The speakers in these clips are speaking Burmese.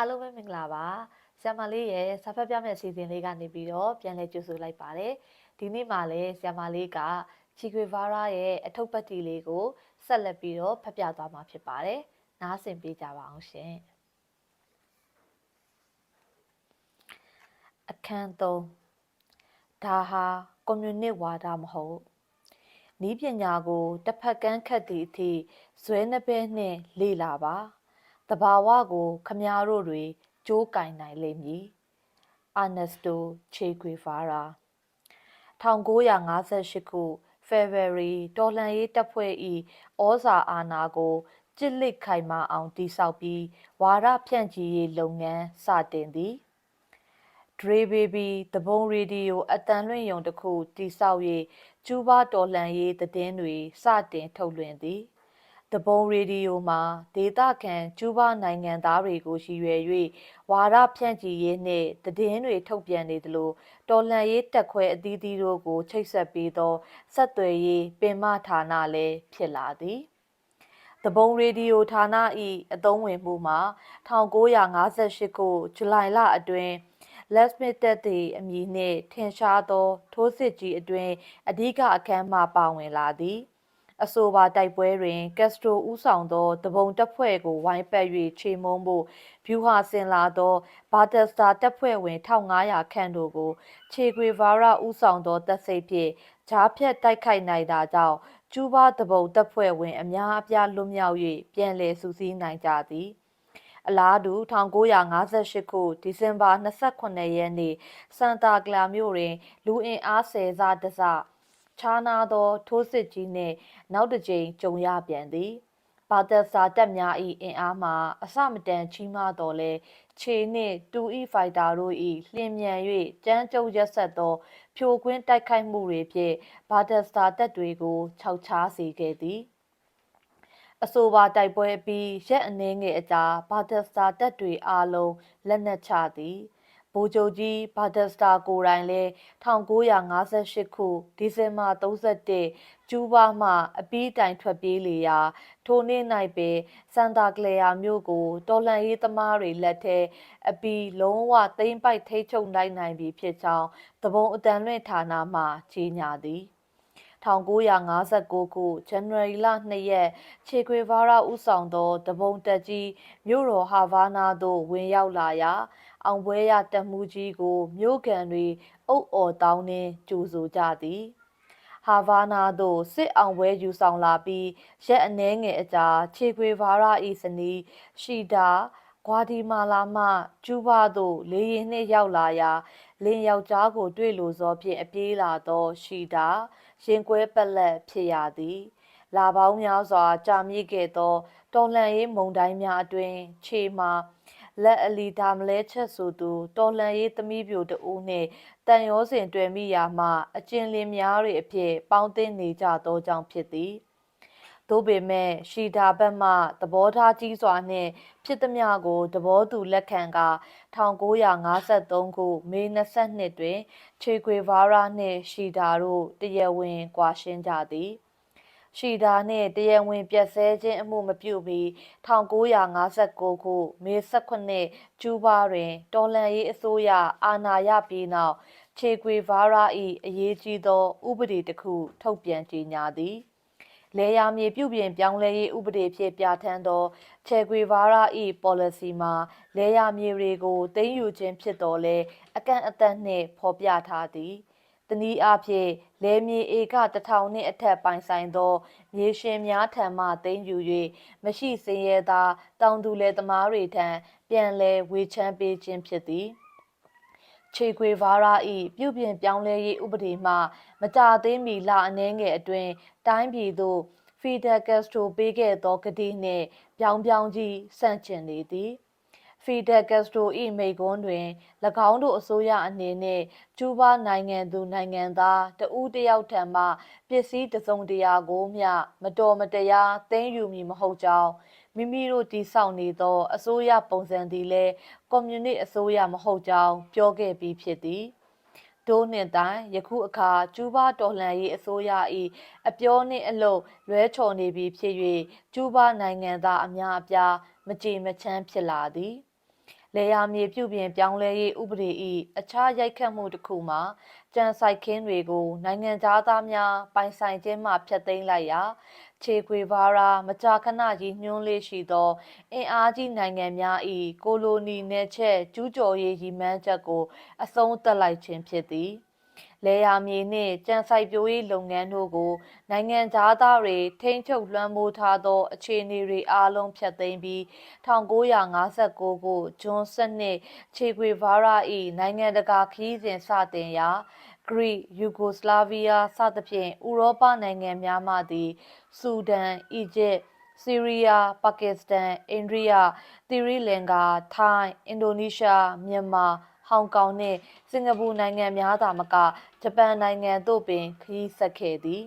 အားလုံးပဲမင်္ဂလာပါဆရာမလေးရဲ့စာဖတ်ပြမယ့်အစီအစဉ်လေးကနေပြီးတော့ပြန်လည်ကြိုဆိုလိုက်ပါတယ်ဒီနေ့မှလည်းဆရာမလေးကချီခွေဗာရာရဲ့အထုပ်ပတ်တီလေးကိုဆက်လက်ပြီးတော့ဖတ်ပြသွားမှာဖြစ်ပါတယ်နားဆင်ပေးကြပါအောင်ရှင်အခန်း3ဒါဟာကွန်မြူနစ်ဝါဒမဟုတ်နီးပညာကိုတစ်ဖက်ကန်းခတ်သည့်အထိဇွဲနှပဲနှင့်လေ့လာပါ တဘာဝကိုခမားတို့တွေကြိုးကင်နိုင်လိမ့်မည်အာနက်စတိုချေဂွေဖာရာ1958ခုဖေဖော်ဝါရီတော်လှန်ရေးတပ်ဖွဲ့၏ဩဇာအာဏာကိုကြစ်လက်ခိုင်မာအောင်တိစောက်ပြီးဝါရဖြန့်ချီရေးလုပ်ငန်းစတင်သည်ဒရေဘေဘီတဘုံရေဒီယိုအတန်လွင့်ယုံတစ်ခုတိစောက်၍ကျူးဘာတော်လှန်ရေးသတင်းတွေစတင်ထုတ်လွှင့်သည် တဘုံရေဒီယိုမှာဒေတာခံကျူးဘာနိုင်ငံသားတွေကိုရည်ရွယ်၍ဝါရဖြန့်ချီရေးနှင့်သတင်းတွေထုတ်ပြန်နေသလိုတော်လှန်ရေးတက်ခွဲအသီးသီးတို့ကိုချိတ်ဆက်ပေးသောဆက်သွယ်ရေးပင်မဌာနလည်းဖြစ်လာသည်တဘုံရေဒီယိုဌာန၏အသုံးဝင်မှုမှာ1958ခုဇူလိုင်လအတွင်း Les Smith သည့်အမည်နှင့်ထင်ရှားသောထိုးစစ်ကြီးအတွင်းအဓိကအခမ်းမှပါဝင်လာသည် အဆိုပါတိုက်ပွဲတွင်ကက်စထရိုဦးဆောင်သောတပုံတပ်ဖွဲ့ကိုဝိုင်းပတ်၍ချေမုန်းဖို့ဗျူဟာဆင်လာသောဘာတက်စတာတပ်ဖွဲ့ဝင်1500ခန့်တို့ကိုခြေခွေဗာရဦးဆောင်သောတပ်စိတ်ဖြင့်ဂျားဖြတ်တိုက်ခိုက်နိုင်တာကြောင့်ကျူးဘာတပုံတပ်ဖွဲ့ဝင်အများအပြားလွတ်မြောက်၍ပြန်လည်စုစည်းနိုင်ကြသည်အလားတူ1958ခုဒီဇင်ဘာ28ရက်နေ့စန်တာကလာမြို့တွင် လူအင်အားဆယ်စားတစ ခြားနာသော ထိုးစစ်ကြီးနှင့် နောက်တစ်ကြိမ်ကြုံရပြန်သည်ဘာသက်စာတပ်များ၏အင်အားမှာအစမတန်ကြီးမားတော်လဲခြေနှင့် 2E fighter တို့၏လျင်မြန်၍ကြမ်းကြုတ်ရက်ဆက်သောဖြိုခွင်းတိုက်ခိုက်မှုတွေဖြင့်ဘာသက်စာတပ်တွေကိုခြောက်ခြားစေခဲ့သည်အဆိုပါတိုက်ပွဲပြီးရက်အနည်းငယ်အကြာဘာဒက်စတာတပ်တွေအားလုံးလက်နက်ချသည် ဗိုလ်ချုပ်ကြီးဘာဒက်စတာကိုယ်တိုင်လည်း1958ခုဒီဇင်ဘာ31ကျူးဘားမှအပီးတိုင်ထွက်ပြေးလေရာထိုနေ့၌ပင်စန်တာကလေယာမြို့ကိုတော်လှန်ရေးသမားတွေလက်ထဲအပီးလုံးဝသိမ်းပိုက်ထိချုပ်နိုင်နိုင်ပြီဖြစ်ကြောင်းသဘုံအတန်လွင့်ဌာနမှကြီးညာသည်1959ခုဇန်နဝါရီလ2ရက်ခြေခွေဗာရာဥဆောင်သောတပုံတက်ကြီးမြို့တော်ဟာဗာနာသို့ဝင်ရောက်လာရာ အောင်ပွဲရတက်မှုကြီးကို မြို့ကန်တွေအုပ်အော်တောင်းနှင်းကြိုဆိုကြသည်ဟာဗာနာသို့စစ်အောင်ပွဲယူဆောင်လာပြီးရက်အနှဲငယ်အကြာခြေခွေဗာရာဤစနီးရှီတာဂွာဒီမာလာမှကျူးဘာသို့လေရင်နှင့်ရောက်လာရာလင်ယောက်ျားကို တွေ့လိုသောဖြင့်အပြေးလာသော ရှီတာရင်ကွဲပက်လက်ဖြစ်ရသည် လာပေါင်းများစွာကြာမြင့်ခဲ့သောတော်လှန်ရေးမုံတိုင်းများအတွင် ခြေမှာ လက်အလီဒါမလဲချက်ဆိုသူတော်လှန်ရေးသမီးပြိုတဦးနှင့်တန်ရောစဉ်တွေ့မိရာမှအကျဉ်လင်းများ၏အဖြစ်ပေါင်းသင်းနေကြသောကြောင့်ဖြစ်သည်သို့ပေမဲ့ရှီတာဘက်မှသဘောထားကြီးစွာနှင့်ဖြစ်သမျှကိုသဘောတူလက်ခံက1953ခုမေ22တွင် ချေကွေဗာရာနှင့်ရှီတာတို့တရားဝင်ကွာရှင်းကြသည် ရှီတာနှင့်တရားဝင်ပြက်ဆဲခြင်းအမှုမပြုမီ1959ခုမေ18ကျူးဘာတွင် တော်လန်ရေးအစိုးရအာဏာရပြီးနောက်ချေကွေဗာရာ၏အရေးကြီးသော ဥပဒေတစ်ခု ထုတ်ပြန်ကြေညာသည်လေယာမြေပြုပြင်ပြောင်းလဲရေးဥပဒေဖြင့်ပြဋ္ဌာန်းသောချေကွေဗာရာ၏ policy မှာလေယာမြေတွေကိုသိမ်းယူခြင်းဖြစ်တော်လဲအကန့်အသတ်နှင့်ဖော်ပြထားသည် တနည်းအားဖြင့်လေမြေဧကတထောင်နှင့်အထက်ပိုင်ဆိုင်သောမြေရှင်များထံမှသိမ်းယူ၍မရှိစင်ရဲသာတောင်သူလယ်သမားတွေထံပြန်လည်ဝေချမ်းပေးခြင်းဖြစ်သည်ခြေခွေဗာရာဤပြုပြင်ပြောင်းလဲရေးဥပဒေမှမကြသေးမီလအနှဲငယ်အတွင်းတိုင်းပြည်သို့ဖီဒယ်ကက်စထရိုပေးခဲ့သောကတိနှင့်ပြောင်းပြောင်းကြီးဆန့်ကျင်နေသည် ဖီဒယ်ကက်စထရို၏မိန့်ခွန်းတွင်၎င်းတို့အစိုးရအနေနှင့်ကျူးဘားနိုင်ငံသူနိုင်ငံသားတဦးတယောက်ထံမှပစ္စည်းတစုံတရာကိုမျှမတော်မတရားသိမ်းယူမည်မဟုတ်ကြောင်းမိမိတို့တည်ဆောက်နေသော အစိုးရပုံစံသည်လည်းကွန်မြူနစ်အစိုးရမဟုတ်ကြောင်းပြောခဲ့ပြီးဖြစ်သည်ဒိုးနှင့်တိုင်ယခုအခါကျူးဘားတော်လှန်ရေးအစိုးရ၏အပြောနှင့်အလုပ်လွဲချော်နေပြီဖြစ်၍ကျူးဘားနိုင်ငံသားအများအပြားမကြေမချမ်းဖြစ်လာသည် လေယာမြေပြုပြင်ပြောင်းလဲရေးဥပဒေ၏အခြားရိုက်ခတ်မှုတစ်ခုမှာကြံဆိုင်ခင်းတွေကို နိုင်ငံသားများပိုင်ဆိုင်ခြင်းမှဖျက်သိမ်းလိုက်ရာခြေခွေဘာရာမကြာခဏကြီးညှွှန်းလေးရှိသော အင်အားကြီးနိုင်ငံများ၏ကိုလိုနီနယ်ချက်ကျူးကျော်ရေးရည်မှန်းချက်ကို အဆုံးသတ်လိုက်ခြင်းဖြစ်သည် လေယာမြေနှင့်ကြံစိုက်ပျိုးရေးလုပ်ငန်းတို့ကို နိုင်ငံသားတွေထိန်းချုပ်လွှမ်းမိုးထားသောအခြေအနေတွေအားလုံးဖျက်သိမ်းပြီး1959ခုဂျွန်စနစ်ခြေခွေဗာရာ၏နိုင်ငံတကာခရီးစဉ်စတင်ရာဂရိယူဂိုစလာဗီးယားစသဖြင့်ဥရောပနိုင်ငံများမှသည်ဆူဒန်အီဂျစ်ဆီးရီးယားပါကစ္စတန်အိန္ဒိယသီရိလင်္ကာထိုင်းအင်ဒိုနီးရှားမြန်မာ ဟောင်ကောင်နှင့်စင်ကာပူနိုင်ငံများသာမကဂျပန်နိုင်ငံသို့ပင်ခရီးဆက်ခဲ့သည်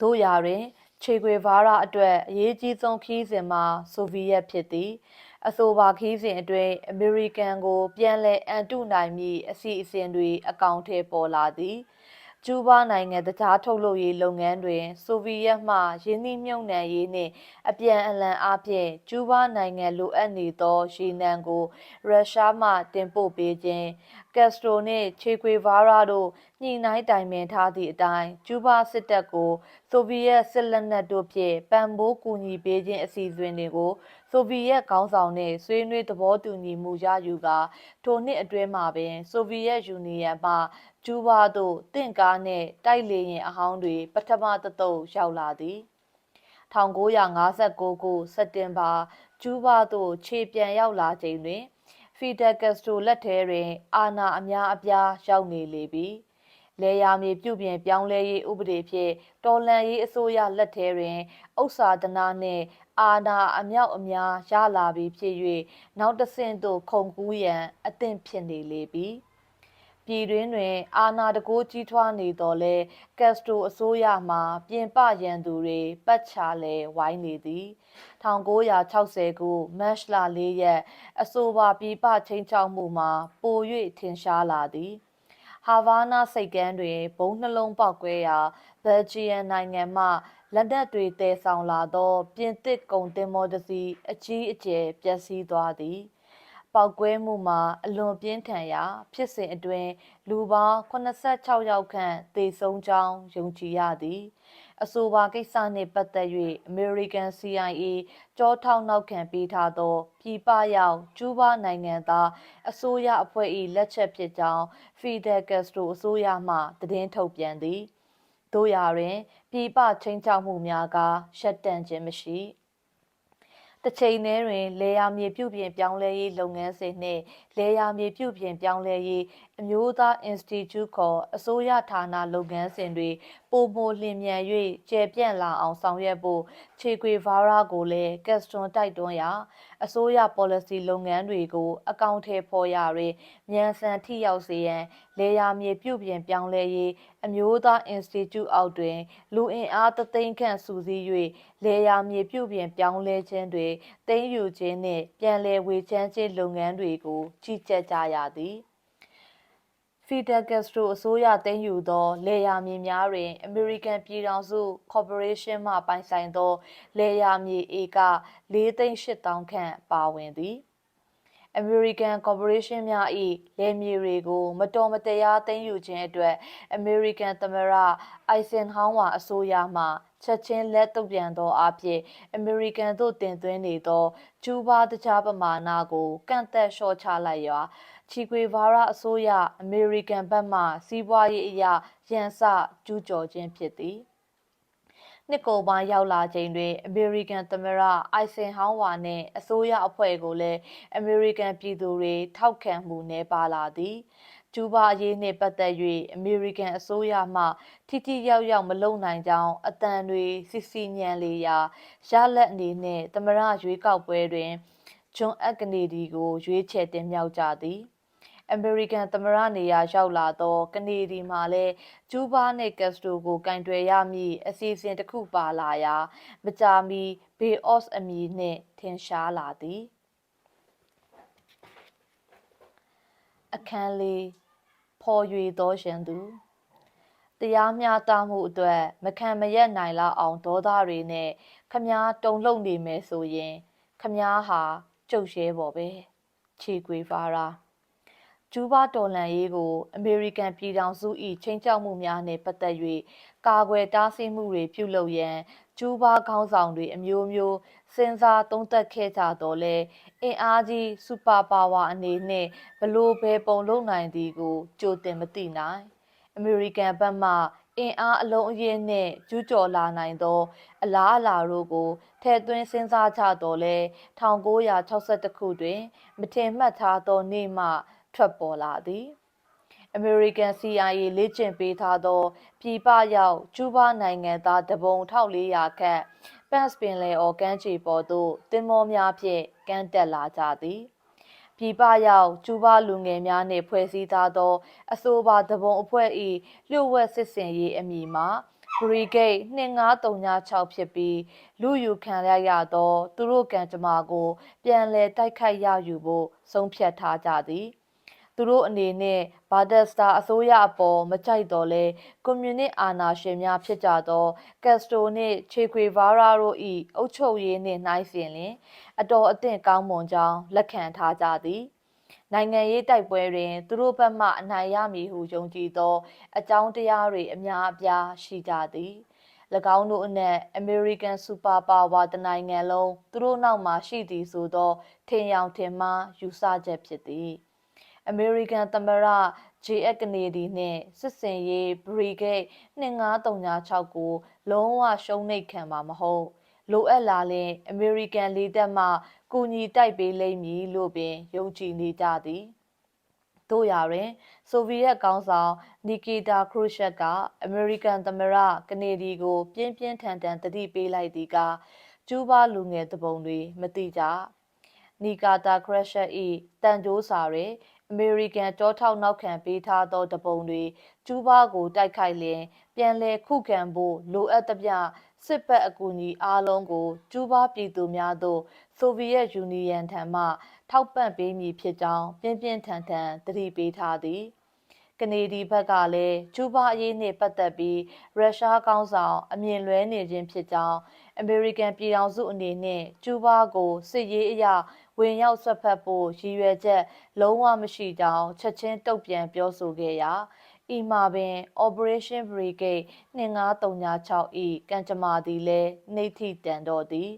တို့ရာတွင်ခြေခွေဗားရာအတွက်အရေးကြီးဆုံးခီးစဉ်မှာဆိုဗီယက်ဖြစ်သည် အဆိုပါခီးစဉ်အတွင်းအမေရိကန်ကို ပြန်လည်အန်တုနိုင်မည့်အစီအစဉ်တွေအကောင့်ထဲပေါ်လာသည် ကျူးဘားနိုင်ငံတကြားထုတ်လုပ်ရေးလုပ်ငန်းတွင် ဆိုဗီယက်မှရင်းနှီးမြှုပ်နှံရေးနှင့် အပြန်အလှန်အားဖြင့်ကျူးဘားနိုင်ငံလိုအပ်နေသောရေနံကိုရုရှားမှတင်ပို့ပေးခြင်း ကက်စထရိုနှင့်ချေကွေဗာရာတို့ညှိနှိုင်းတိုင်ပင်ထားသည့်အတိုင်းကျူးဘားစစ်တပ်ကိုဆိုဗီယက်စစ်လက်နက်တို့ဖြင့်ပံ့ပိုးကူညီပေးခြင်းအစီအစဉ်တွေကိုဆိုဗီယက်ခေါင်းဆောင်နှင့်ဆွေးနွေးသဘောတူညီမှုရယူကာထိုနှစ်အတွင်းမှာပင်ဆိုဗီယက်ယူနီယံမှကျူးဘားသို့တင့်ကားနှင့်တိုက်လေယာဉ်အဟောင်းတွေပထမတသုတ်ရောက်လာသည်1959ခုစက်တင်ဘာကျူးဘားသို့ခြေပြန်ရောက်လာချိန်တွင် ဖီဒယ်ကက်စတိုလက်ထဲတွင် အာဏာအများအပြားရောက်နေလေပြီလေယာမြေပြုပြင်ပြောင်းလဲရေးဥပဒေဖြင့်တော်လန်ရေးအစိုးရလက်ထဲတွင်ဥစ္စာဒနာနှင့်အာဏာအမြောက်အများရလာပြီဖြစ်၍နောက်တဆင့်သို့ခုန်ကူးရန်အသင့်ဖြစ်နေလေပြီ ပြည်တွင်းတွင် အာဏာတကိုးကြီးထွားနေတော်လဲကက်စတိုအစိုးရမှပြင်ပရန်သူတွေပတ်ချလဲဝိုင်းနေသည်1960ခုမတ်လ4ရက်အဆိုပါပြည်ပချင်းချောက်မှုမှာပို၍ထင်ရှားလာသည်ဟာဗာနာစိတ်ကမ်းတွင်ဘုံနှလုံးပေါက်ကွဲရာဘယ်လ်ဂျီယံနိုင်ငံမှလက်နက်တွေတည်ဆောင်လာသော ပြင်သစ်ကုန်တင်မော်တစီအကြီးအကျယ်ပျက်စီးသွားသည် ပောက်ကွဲမှုမှာအလွန်ပြင်းထန်ရာဖြစ်စဉ်အတွင်းလူပေါင်း86ယောက်ခန့်သေဆုံးကြောင်းယုံကြည်ရသည်အဆိုပါကိစ္စနှင့်ပတ်သက်၍ American CIA ကြောထောက်နောက်ခံပေးထားသောပြည်ပရောက်ကျူးဘားနိုင်ငံသားအစိုးရအဖွဲ့၏လက်ချက်ဖြစ်ကြောင်း Fidel Castro အစိုးရမှသတင်းထုတ်ပြန်သည်တို့ရာတွင် ပြည်ပချင်းချောက်မှုများကရှက်တန့်ခြင်းမရှိ တစ်ချိန်တည်းတွင်လေယာမြေပြုပြင်ပြောင်းလဲရေးလုပ်ငန်းစဉ်နှင့် လေယာမြေပြုပြင်ပြောင်းလဲရေးအမျိုးသား Institute ခေါ်အစိုးရဌာနလုပ်ငန်းစဉ်တွေပုံမလျင်မြန်၍ကျယ်ပြန့်လာအောင်ဆောင်ရွက်ဖို့ခြေခွေဗာရာကိုလည်းကက်စတွန်တိုက်တွန်းရာအစိုးရ policy လုပ်ငန်းတွေကို အကောင့်ထဲပေါ်ရာတွင်မြန်ဆန်ထိရောက်စေရန်လေယာမြေပြုပြင်ပြောင်းလဲရေးအမျိုးသား Institute အောက်တွင် လူအင်အားသသိန်းခန့်စုစည်း၍လေယာမြေပြုပြင်ပြောင်းလဲခြင်းတွင် သိမ်းယူခြင်းနှင့်ပြန်လည်ဝေချမ်းခြင်းလုပ်ငန်းတွေကိုကြီးကြပ်ကြရသည်ဖီဒယ်ကက်စထရိုအစိုးရသိမ်းယူသောလေယာမြေများတွင်အမေရိကန်ပြည်ထောင်စုကော်ပိုရေးရှင်းမှပိုင်ဆိုင်သောလေယာမြေဧက4,800ခန့်ပါဝင်သည်အမေရိကန်ကော်ပိုရေးရှင်းများ၏လယ်မြေတွေကို မတော်မတရားသိမ်းယူခြင်းအတွက်အမေရိကန်သမ္မတအိုက်ဆင်ဟောင်းဝါအစိုးရမှ ချက်ချင်းလက်တုပ်ပြန်သောအဖြစ်အမေရိကန်သို့တင်သွင်းနေသောကျူးဘားတကြားပမာဏကိုကန့်သက်လျှော့ချလိုက်ရာချီကွေဗာရာအစိုးရအမေရိကန်ဘက်မှစီးပွားရေးအရာရန်စကျူးကျော်ခြင်းဖြစ်သည် နှစ်ကုန်ပိုင်းရောက်လာချိန်တွင်အမေရိကန်သမ္မတအိုက်ဆင်ဟောင်းဝါနှင့်အစိုးရအဖွဲ့ကိုလည်းအမေရိကန်ပြည်သူတွေထောက်ခံမှုနှဲပါလာသည်ကျူးဘာအရေးနှင့်ပတ်သက်၍အမေရိကန်အစိုးရမှထိထိရောက်ရောက်မလုံနိုင်ကြောင်းအတန်တွေစီစီညံလေရာရလက်အနေနှင့်သမရရွေးကောက်ပွဲတွင်ဂျွန်အက်ကနေဒီကိုရွေးချယ်တင်မြှောက်ကြသည် အမေရိကန်သမ္မတနေရာရောက်လာသောကနေဒီမှာလည်းကျူးဘားနှင့်ကက်စတိုကိုကင်တွယ်ရမည့်အစီအစဉ်တစ်ခုပါလာရာမကြာမီဘေအော့စ်အမည်နှင့်ထင်ရှားလာသည်အခန်းလေးဖော်၍သောရှင်သူတရားမျှတမှုအတွက်မခံမရက်နိုင်လောက်အောင်ဒေါသတွေနဲ့ခမားတုံ့လုံနေမယ်ဆိုရင်ခမားဟာကြုတ်ရဲပေါ်ပဲခြေခွေဖာရာ ကျူးဘာတော်လှန်ရေးကိုအမေရိကန်ပြည်ထောင်စု၏ချိန်ချောက်မှုများနှင့်ပတ်သက်၍ကာကွယ်တားဆီးမှုတွေပြုလုပ်ရန်ကျူးဘာခေါင်းဆောင်တွေအမျိုးမျိုးစဉ်းစားသုံးသပ်ခဲ့ကြတော့လဲအင်အားကြီးစူပါပါဝါအနေနဲ့ဘလို့ဘယ်ပုံလုပ်နိုင်သည်ကိုကြိုတင်မသိနိုင်အမေရိကန်ဘက်မှအင်အားအလုံးအရင်းနဲ့ကျူးကျော်လာနိုင်သော အလားအလာတို့ကိုထည့်သွင်းစဉ်းစားကြတော့လဲ1962ခုတွင် မထင်မှတ်ထားသောနေ့မှ ထွက်ပေါ်လာသည် American CIA လေ့ကျင့်ပေးထားသော ပြည်ပရောက်ကျူးဘားနိုင်ငံသားတပုံ1400ခန့်ပန့်စပင်လေအော်ကမ်းခြေပေါ်သို့တင်မောများဖြင့်ကမ်းတက်လာကြသည်ပြည်ပရောက်ကျူးဘားလူငယ်များနှင့်ဖွဲ့စည်းထားသော အဆိုပါတပုံအဖွဲ့၏လျှို့ဝှက်စစ်စင်ရေးအမည်မှာ Brigade 2536ဖြစ်ပြီးလူယူခံရရသော သူတို့ကံကြမ္မာကို ပြန်လည်တိုက်ခိုက်ရယူဖို့ဆုံးဖြတ်ထားကြသည်။ သူတို့အနေနဲ့ဘာဒက်စတာအစိုးရအပေါ်မကြိုက်တော်လဲကွန်မြူနစ်အာဏာရှင်များဖြစ်ကြသောကက်စတိုနှင့်ချေခွေဗာရာတို့၏အုပ်ချုပ်ရေးနှင့်နှိုင်းယှဉ်လျင်အတော်အသင့်ကောင်းမွန်ကြောင်းလက်ခံထားကြသည်နိုင်ငံရေးတိုက်ပွဲတွင် သူတို့ဘက်မှအနိုင်ရမည်ဟုယုံကြည်သော အကြောင်းတရားတွေအများအပြားရှိကြသည်၎င်းတို့အနက်အမေရိကန်စူပါပါဝါတနိုင်ငံလုံးသူတို့နောက်မှာရှိသည်ဆိုသောထင်ယောင်ထင်မှားယူဆချက်ဖြစ်သည် အမေရိကန်သမ္မတ J.F. Kennedy နှင့်စစ်စင်ရေး Brigade 2536ကို လုံးဝရှုံးနိမ့်ခံမှာမဟုတ်လိုအပ်လာရင်အမေရိကန်လေတပ်မှကူညီတိုက်ပေးလိမ့်မည်လို့ပင်ယုံကြည်နေကြသည်တို့ရာတွင် ဆိုဗီယက်ကောင်းဆောင်နီကီတာခရုရှက်ကအမေရိကန်သမ္မတကနေဒီကို ပြင်းပြင်းထန်ထန်တတိပေးလိုက်သည်ကကျူးဘားလူငယ်တပုံတွေမသိကြနီကာတာခရက်ရှက်၏တန်ကြိုးစာတွင် အမေရိကန်တောထောက်နောက်ခံပေးထားသောတပုံတွေကျူးဘားကိုတိုက်ခိုက်လျင် ပြန်လည်ခုခံဖို့လိုအပ်သမျှစစ်ဘက်အကူအညီအားလုံးကိုကျူးဘားပြည်သူများသို့ဆိုဗီယက်ယူနီယံထံမှ ထောက်ပံ့ပေးမည်ဖြစ်ကြောင်းပြင်းပြင်းထန်ထန်တတိပေးထားသည်ကနေဒီဘက်ကလည်းကျူးဘားအရေးနှင့်ပတ်သက်ပြီးရုရှားကောင်းဆောင်အမြင်လွဲနေခြင်းဖြစ်ကြောင်းအမေရိကန်ပြည်ထောင်စုအနေနဲ့ကျူးဘားကိုစစ်ရေးအရာ ဝင်ရောက်ဆွတ်ဖက်ဖို့ရည်ရွယ်ချက်လုံးဝမရှိကြောင်းချက်ချင်းတုံ့ပြန်ပြောဆိုခဲ့ရာဤမှာပင် Operation Brigade 2536ဤကံကြမ္မာသည်လည်းနှိဋ္ဌိတန်တော်သည်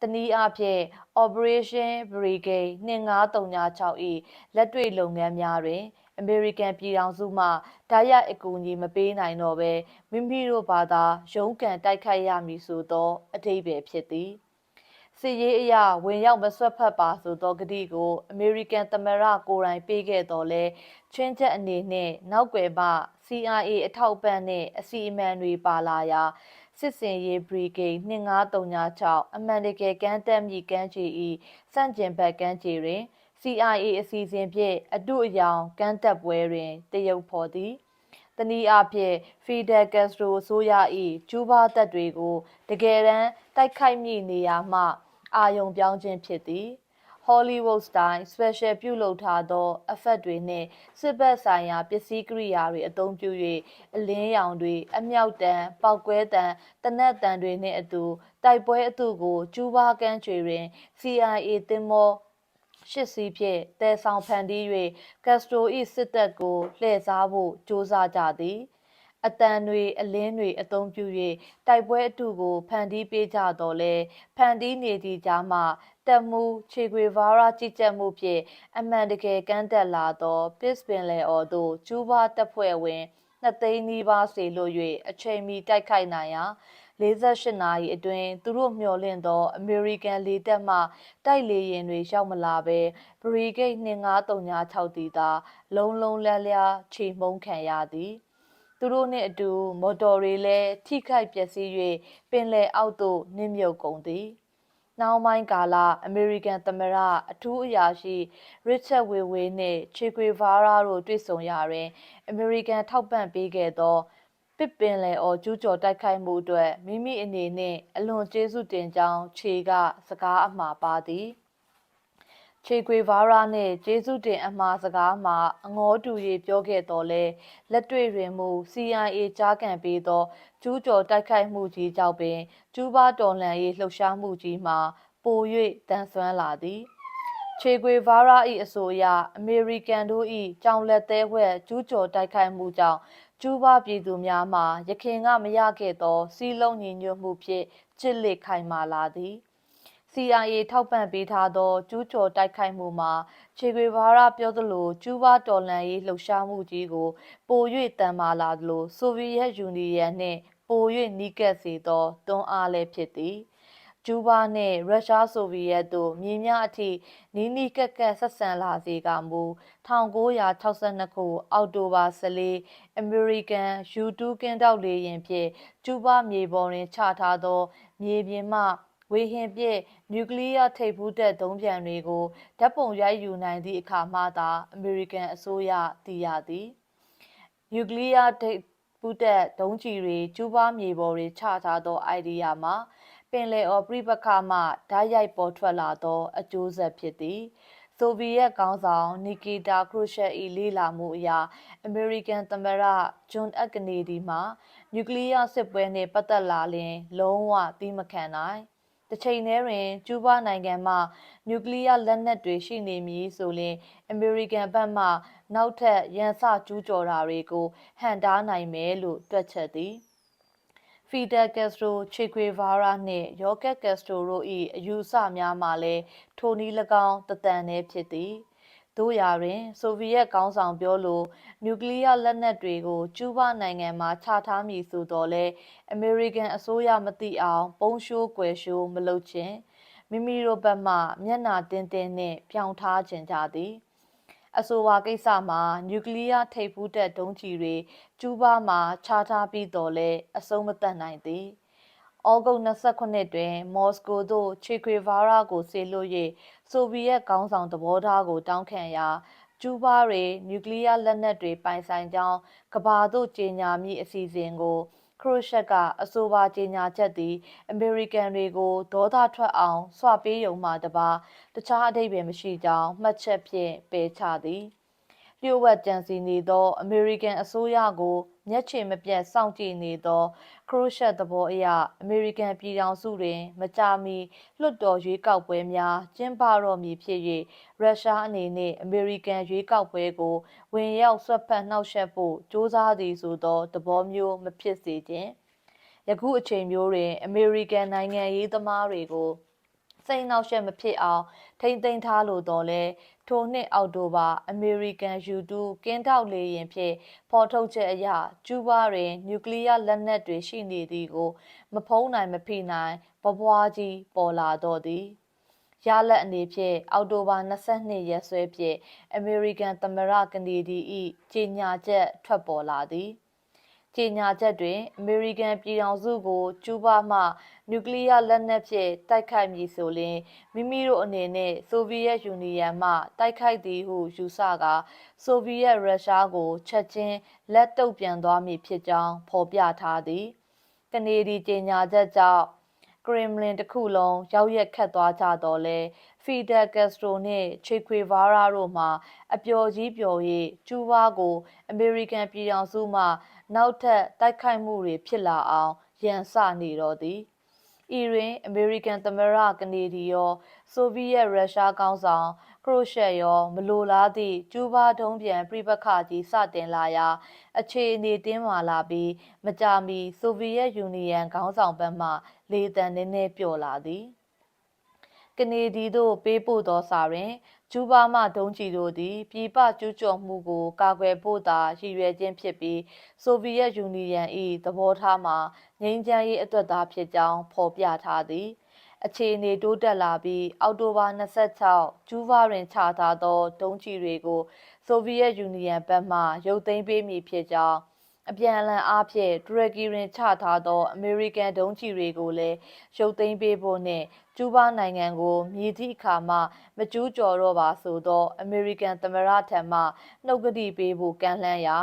တနည်းအားဖြင့် Operation Brigade 2536ဤလက်တွေ့လုပ်ငန်းများတွင်အမေရိကန်ပြည်ထောင်စုမှဓာတ်ရိုက်အကူအညီမပေးနိုင်တော့ဘဲမိမိတို့ဘာသာရုန်းကန်တိုက်ခိုက်ရမည်ဆိုသောအထိပ္ပယ်ဖြစ်သည် စစ်ရေးအရာဝင်ရောက်မဆွတ်ဖက်ပါဆိုသောကတိကိုအမေရိကန်သမ္မတကိုယ်တိုင်ပေးခဲ့တော်လဲချွင်းချက်အနေနဲ့နောက်ွယ်မှ CIA အထောက်ပံ့နဲ့အစီအမံတွေပါလာရာစစ်စင်ရေး Brigade 2536အမှန်တကယ်ကမ်းတက်မိကမ်းခြေ၏စန့်ကျင်ဘက်ကမ်းခြေတွင် CIA အစီအစဉ်ဖြင့်အတုအယောင်ကမ်းတက်ပွဲတွင်တရုတ်ဖော်သည်တနည်းအားဖြင့်ဖီဒယ်ကက်စထရိုဆိုရ၏ကျူးဘားတပ်တွေကိုတကယ်တမ်းတိုက်ခိုက်မိနေရာမှ အာယုံပြောင်းခြင်းဖြစ်သည် Hollywood style special ပြုလုပ်ထားသော effect တွေနှင့်စစ်ဘက်ဆိုင်ရာပစ္စည်းကိရိယာတွေအသုံးပြု၍အလင်းရောင်တွေအမြောက်တံပောက်ကွဲတံတနက်တံတွေနှင့်အတူတိုက်ပွဲအတုကိုကျူးဘားကမ်းခြေတွင် CIA သင်္ဘောရှစ်စီးဖြင့်တဲဆောင်ဖန်တီး၍ကက်စတို၏စစ်တပ်ကိုလှည့်စားဖို့ကြိုးစားကြသည် အတန်တွေအလင်းတွေအသုံးပြု၍တိုက်ပွဲအတုကိုဖန်တီးပေးကြတော့လဲဖန်တီးနေသည့်ကြားမှာတက်မှုခြေခွေဗာရာကြီးကြပ်မှုဖြင့်အမှန်တကယ်ကန့်တက်လာသောပစ်ပင်လေအော်သို့ကျူးဘားတပ်ဖွဲ့ဝင်နှစ်သိန်းနီးပါးစေလွှတ်၍အချိန်မီတိုက်ခိုက်နိုင်ရာ48နာရီအတွင်းသူတို့မျှော်လင့်သောအမေရိကန်လေတပ်မှတိုက်လေယာဉ်တွေရောက်မလာဘဲဘရီဂိတ်2536တီသာ လုံးလုံးလျားလျားခြေမှုန်းခံရသည် သူတို့နှင့်အတူ မော်တော်တွေလည်းထိခိုက်ပျက်စီး၍ပင်လယ်အောက်သို့နစ်မြုပ်ကုန်သည်နောက်ပိုင်းကာလအမေရိကန်သမ္မတအထူးအရာရှိရစ်ချက်ဝေဝေနှင့်ချေကွေဗာရာတို့တွေ့ဆုံရာတွင်အမေရိကန်ထောက်ပံ့ပေးခဲ့သောပစ်ပင်လေအော်ကျူးကျော်တိုက်ခိုက်မှုအတွက်မိမိအနေနဲ့အလွန်ကျေးဇူးတင်ကြောင်းခြေကစကားအမှားပါသည် ချေကွေဗာရာနှင့်ကျေးဇူးတင်အမှားစကားမှာအငေါတူ၍ပြောခဲ့တော်လဲလက်တွေ့တွင်မူ CIA ကြားကန်ပေးသောကျူးကျော်တိုက်ခိုက်မှုကြီးကြောင့်ပင်ကျူးဘားတော်လှန်ရေးလှုပ်ရှားမှုကြီးမှာပို၍တန်ဆွမ်းလာသည်ချေကွေဗာရာ၏အဆိုအရအမေရိကန်တို့၏ကြောင်လက်သေးဝဲကျူးကျော်တိုက်ခိုက်မှုကြောင့်ကျူးဘာပြည်သူများမှရခင်ကမရခဲ့သောစီးလုံးညီညွတ်မှုဖြင့်ချစ်လက်ခိုင်မာလာသည် CIA ထောက်ပံ့ပေးထားသောကျူးကျော်တိုက်ခိုက်မှုမှာချေကွေဗာရာပြောသလိုကျူးဘာတော်လှန်ရေးလှုပ်ရှားမှုကြီးကို ပို၍တန်မာလာသလိုဆိုဗီယက်ယူနီယံနှင့် ပို၍နီးကပ်စေသောတွန်းအားလည်းဖြစ်သည်ကျူးဘားနှင့်ရုရှားဆိုဗီယက်တို့မြေများအထိနီးနီးကပ်ကပ်ဆက်ဆံလာစေကမူ1962ခုအောက်တိုဘာ14အမေရိကန် U2 ကင်းတောက်လေယာဉ်ဖြင့်ကျူးဘားမြေပေါ်တွင်ချထားသောမြေပြင်မှ ဝေဟင်ပြည့်နျူကလ িয়ার ထိပ်ဖူးတပ်ဒုံးပျံတွေကိုဓာတ်ပုံရိုက်ယူနိုင်သည့်အခါမှသာအမေရိကန်အစိုးရသိရသည်နျူကလ িয়ার ထိပ်ဖူးတပ်ဒုံးကျည်တွေကျူးဘားမြေပေါ်တွင်ချထားသောအိုင်ဒီယာမှာ ပင်လယ်အော်ပြိပခမှဓာတ်ရိုက်ပေါ်ထွက်လာသောအကျိုးဆက်ဖြစ်သည်ဆိုဗီယက်ကောင်းဆောင်နီကီတာခရုရှက်၏လေလာမှုအရအမေရိကန်သမ္မတဂျွန်အက်ကနေဒီမှနျူကလ িয়ার စစ်ပွဲနှင့်ပတ်သက်လာလျှင် လုံးဝသီးမခံနိုင် တစ်ချိန်တည်းတွင်ကျူးဘားနိုင်ငံမှနျူကလ িয়ার လက်နက်တွေရှိနေမည်ဆိုလျှင်အမေရိကန်ဘက်မှနောက်ထပ်ရန်စကျူးကျော်တာတွေကိုဟန့်တားနိုင်မယ်လို့တွက်ချက်သည်ဖီဒယ်ကက်စတိုချေခွေဗာရာနှင့်ယောကက်ကက်စတိုတို့၏အယူအဆများမှလည်းထိုနည်း၎င်းတတန်နှဲဖြစ်သည် တို့ရာတွင်ဆိုဗီယက်ကောင်းဆောင်ပြောလိုနျူကလ িয়ার လက်နက်တွေကိုကျူးဘားနိုင်ငံမှာချထားမည်ဆိုတော့လဲအမေရိကန်အစိုးရမသိအောင်ပုံရှိုးကွယ်ရှိုးမလုပ်ခြင်းမိမိတို့ဘက်မှမျက်နာတင်းတင်းနှင့်ပြောင်းထားခြင်းကြသည်အဆိုပါကိစ္စမှာနျူကလ িয়ার ထိပ်ဖူးတပ်ဒုံးကျည်တွေကျူးဘားမှာခြားထားပြီးတော့လဲအဆုံးမသတ်နိုင်သည်။ဩဂုတ်29တွင် မော်စကိုသို့ချေခွေဗာရာကိုဆေလွှတ်၍ ဆိုဗီယက်ကောင်းဆောင်သဘောထားကိုတောင်းခံရာကျူးဘားတွေနျူကလ িয়ার လက်နက်တွေပိုင်ဆိုင်ကြောင်းကဘာသို့ကြေညာမည့်အစီအစဉ်ကိုခရုရှက်ကအဆိုပါကြေညာချက်သည်အမေရိကန်တွေကိုဒေါသထွက်အောင်ဆွပေးယုံမှတပါတခြားအဓိပ္ပာယ်မရှိကြောင်းမှတ်ချက်ဖြင့်ပယ်ချသည် လျှို့ဝှက်ကြံစည်နေသော အမေရိကန်အစိုးရကိုမျက်ခြေမပြတ်စောင့်ကြည့်နေသောခရုရှက်သဘောအရအမေရိကန်ပြည်ထောင်စုတွင် မကြာမီလွှတ်တော်ရွေးကောက်ပွဲများကျင်းပတော့မည်ဖြစ်၍ရုရှားအနေနှင့်အမေရိကန်ရွေးကောက်ပွဲကိုဝင်ရောက်ဆွတ်ဖက်နှောက်ယှက်ဖို့စ조사သည်ဆိုသောသဘောမျိုးမဖြစ်စေခြင်းယခုအချိန်မျိုးတွင် အမေရိကန်နိုင်ငံရေးသမားတွေကိုစိတ်နှောက်ယှက်မဖြစ်အောင်ထိမ့်သိမ်းထားလိုတော့လဲ ထိုနှစ်အောက်တိုဘာအမေရိကန် U2 ကင်းထောက်လေယာဉ်ဖြင့်ဖော်ထုတ်ချက်အရကျူးဘားတွင်နျူကလ িয়ার လက်နက်တွေရှိနေသည်ကို မဖုံးနိုင်မဖိနိုင်ဘဘွားကြီးပေါ်လာတော့သည်ရလက်အနေဖြင့်အောက်တိုဘာ22ရက်စွဲဖြင့်အမေရိကန်သမ္မတကနေဒီ၏ကြေညာချက်ထွက်ပေါ်လာသည် ကြေညာချက်တွင်အမေရိကန်ပြည်ထောင်စုကိုကျူးဘားမှနျူကလ িয়ার လက်နက်ဖြင့်တိုက်ခိုက်မည်ဆိုလျှင်မိမိတို့အနေနှင့်ဆိုဗီယက်ယူနီယံမှတိုက်ခိုက်သည်ဟုယူဆကာဆိုဗီယက်ရုရှားကိုချက်ချင်းလက်တုပ်ပြန်သွားမည်ဖြစ်ကြောင်းဖော်ပြထားသည်ကနေဒီကြေညာချက်ကြောင့်ကရင်မလင်တစ်ခုလုံးရောက်ရက်ခတ်သွားကြတော့လဲဖီဒယ်ကက်စတိုနှင့်ချေခွေဗာရာတို့မှအပျော်ကြီးပျော်၍ကျူးဘားကိုအမေရိကန်ပြည်ထောင်စုမှ နောက်ထပ်တိုက်ခိုက်မှုတွေဖြစ်လာအောင်ရန်စနေတော့သည်အီရန်အမေရိကန်သမ္မတကနေဒီရောဆိုဗီယက်ရုရှားကောင်းဆောင်ခရိုရှက်ရောမလိုလားသည့်ကျူးဘားဒုံးပြန်ပြိပခကြီးစတင်လာရာအခြေအနေတင်းမာလာပြီးမကြာမီဆိုဗီယက်ယူနီယံခေါင်းဆောင်ဘက်မှလေတံနည်းနည်းပျော့လာသည်ကနေဒီသို့ပေးပို့သောစာတွင် ကျူးဘားမှဒုံးကျည်တို့သည် ပြည်ပကျူးကျော်မှုကို ကာကွယ်ဖို့သာရည်ရွယ်ခြင်းဖြစ်ပြီးဆိုဗီယက်ယူနီယံ၏သဘောထားမှာငြိမ်းချမ်းရေးအတွက်သာဖြစ်ကြောင်းဖော်ပြထားသည်အခြေအနေတိုးတက်လာပြီးအောက်တိုဘာ26ကျူးဘားတွင်ချထားသောဒုံးကျည်တွေကိုဆိုဗီယက်ယူနီယံဘက်မှရုပ်သိမ်းပေးမည်ဖြစ်ကြောင်း အပြန်အလှန်အားဖြင့်တူရကီတွင်ချထားသော အမေရိကန်ဒုံးကျည်တွေကိုလည်းရုပ်သိမ်းပေးဖို့နှင့်ကျူးဘားနိုင်ငံကိုမြည်သည့်အခါမှမကျူးကျော်တော့ပါဆိုသော အမေရိကန်သမ္မတထံမှနှုတ်ကတိပေးဖို့ကမ်းလှမ်းရာ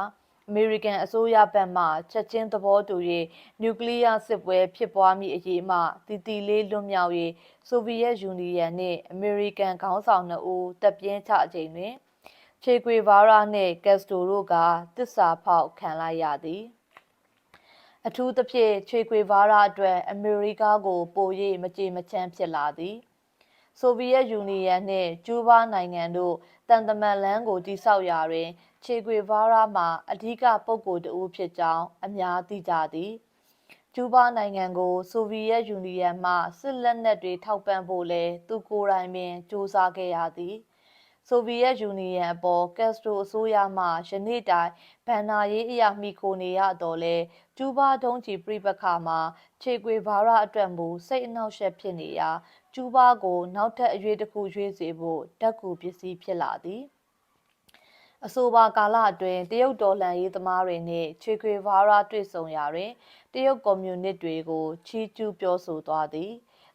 အမေရိကန်အစိုးရဘက်မှချက်ချင်းသဘောတူ၍နျူကလ িয়ার စစ်ပွဲဖြစ်ပွားမည့်အရေးမှတည်တည်လေးလွတ်မြောက်၍ဆိုဗီယက်ယူနီယံနှင့်အမေရိကန်ခေါင်းဆောင်နှစ်ဦးတပ်ပြင်းချချိန်တွင် ချေကွေဗာရာနှင့်ကက်စတိုတို့ကတစ္ဆာဖောက်ခံလိုက်ရသည်အထူးသဖြင့်ချေကွေဗာရာအတွက်အမေရိကကို ပို၍မကြေမချမ်းဖြစ်လာသည်ဆိုဗီယက်ယူနီယံနှင့်ကျူးဘားနိုင်ငံတို့တန်တမန်လန်းကိုတိစောက်ရာတွင် ချေကွေဗာရာမှာအဓိကပုဂ္ဂိုလ်တဦးဖြစ်ကြောင်းအများသိကြသည်ကျူးဘားနိုင်ငံကိုဆိုဗီယက်ယူနီယံမှစစ်လက်နက်တွေထောက်ပံ့ဖို့လဲသူကိုယ်တိုင်ပင်စ조사ခဲ့ရသည် ဆိုဗီယက်ယူနီယံအပေါ်ကက်စထရိုအစိုးရမှယနေ့တိုင်ဗန်နာရေးအရာမှီခိုနေရတော့လဲကျူးဘားဒုံးကျည်ပြိပခါမှာခြေကွေဘာရအတွက်မူစိတ်အနှောက်အယှက်ဖြစ်နေရာကျူးဘားကိုနောက်ထပ်အရွေးတစ်ခုရွေးစေဖို့တက်ကူပစ္စည်းဖြစ်လာသည်အဆိုပါကာလအတွင်းတရုတ်တော်လှန်ရေးသမားတွေနှင့်ချေခွေဗာရာတွေ့ဆုံရာတွင်တရုတ်ကွန်မြူနစ်တွေကိုချီးကျူးပြောဆိုသွားသည်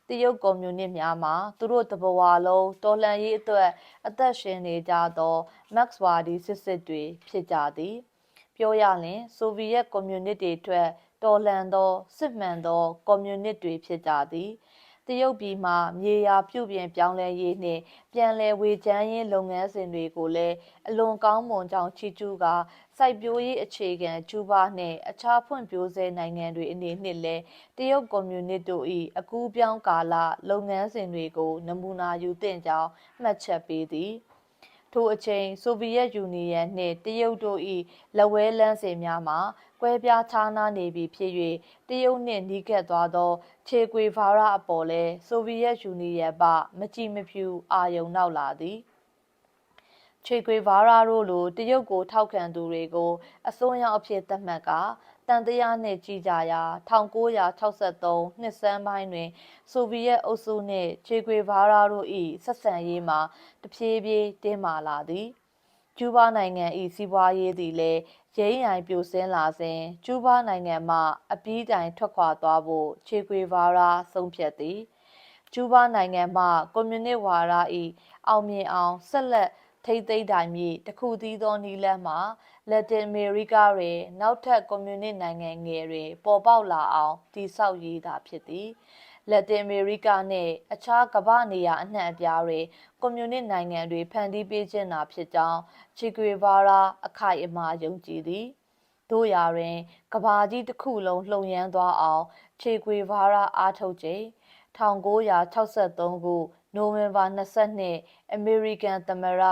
တရုတ်ကွန်မြူနစ်များမှာသူတို့တဘဝလုံးတော်လှန်ရေးအတွက်အသက်ရှင်နေကြသော မက်စ်ဝါဒီစစ်စစ်တွေဖြစ်ကြသည် ပြောရလျင်ဆိုဗီယက်ကွန်မြူနစ်တွေအတွက်တော်လှန်သောစစ်မှန်သောကွန်မြူနစ်တွေဖြစ်ကြသည်တရုတ်ပြည်မှာမြေယာပြုပြင်ပြောင်းလဲရေးနှင့်ပြန်လည်ဝေချမ်းရေးလုပ်ငန်းစဉ်တွေကိုလည်းအလွန်ကောင်းမွန်ကြောင်းချီးကျူးကာ စိုက်ပျိုးရေးအခြေခံကျူးဘားနှင့်အခြားဖွံ့ဖြိုးဆဲနိုင်ငံတွေအနေနှင့်လည်းတရုတ်ကွန်မြူနစ်တို့၏အကူးပြောင်းကာလလုပ်ငန်းစဉ်တွေကိုနမူနာယူသင့်ကြောင်းမှတ်ချက်ပေးသည်ထိုအချိန်ဆိုဗီယက်ယူနီယံနှင့်တရုတ်တို့၏လက်ဝဲလမ်းစဉ်များမှာကွဲပြားခြားနားနေပြီဖြစ်၍တရုတ်နှင့်နီးကပ်သွားသောခြေကွေဗာရအပေါ်လဲဆိုဗီယက်ယူနီယံမှမကြည်မဖြူအာယုံနောက်လာသည် ခြေခွေဗာရာတို့လိုတရုတ်ကိုထောက်ခံသူတွေကိုအစွန်းရောက်အဖြစ်သတ်မှတ်ကာတန်တရားနှင့်ကြီးကြရာ1963နှစ်ဆန်းပိုင်းတွင် ဆိုဗီယက်အုပ်စုနှင့်ခြေခွေဗာရာတို့၏ဆက်ဆံရေးမှာတဖြည်းဖြည်းတင်းမာလာသည်ကျူးဘားနိုင်ငံ၏စီးပွားရေးသည်လည်းရိမ့်ရိုင်ပြိုဆင်းလာစဉ်ကျူးဘားနိုင်ငံမှအပြီးတိုင်ထွက်ခွာသွားဖို့ခြေခွေဗာရာဆုံးဖြတ်သည်ကျူးဘားနိုင်ငံမှကွန်မြူနစ်ဝါဒ၏အောင်မြင်အောင်ဆက်လက် ထိမ့်သိမ်းတိုင်မည့်တခုတည်းသောနည်းလမ်းမှာလက်တင်အမေရိကတွင်နောက်ထပ်ကွန်မြူနစ်နိုင်ငံငယ်တွင်ပေါ်ပေါက်လာအောင်တည်ဆောက်ရေးသာဖြစ်သည်လက်တင်အမေရိကနှင့်အခြားကမ္ဘာနေရာအနှံ့အပြားတွင်ကွန်မြူနစ်နိုင်ငံတွေဖန်တီးပေးခြင်းသာဖြစ်ကြောင်းချီဂွေဗာရာအခိုင်အမာယုံကြည်သည်တို့ရာတွင်ကဘာကြီးတစ်ခုလုံးလှုံရမ်းသွားအောင်ချေကွေဗာရာအားထုတ်ချိန်1963ခုနိုဝင်ဘာ22အမေရိကန်သမ္မတ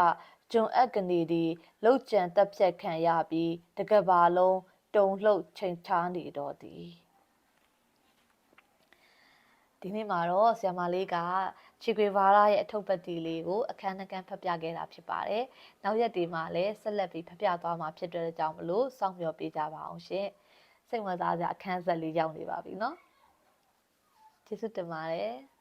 ဂျွန်အက်ကနေဒီလှုပ်ကြံတပ်ဖြတ်ခံရပြီးတကဘာလုံးတုံလှုပ်ချိန်ချားနေတော့သည်ဒီနေ့မှာတော့ဆ iam မလေးကချီကွေဗာရာရဲ့အထုပ်ပတ်တီလေးကိုအခန်းနှကန်းဖတ်ပြခဲ့တာဖြစ်ပါတယ်။နောက်ရက်ဒီမှာလည်းဆက်လက်ပြီးဖတ်ပြသွားမှာဖြစ်တဲ့ကြောင့်မလို့စောင့်မျှော်ပေးကြပါအောင်ရှင်။စိတ်ဝင်စားစရာအခန်းဆက်လေးရောက်နေပါပြီနော်။ကျေးဇူးတင်ပါတယ်။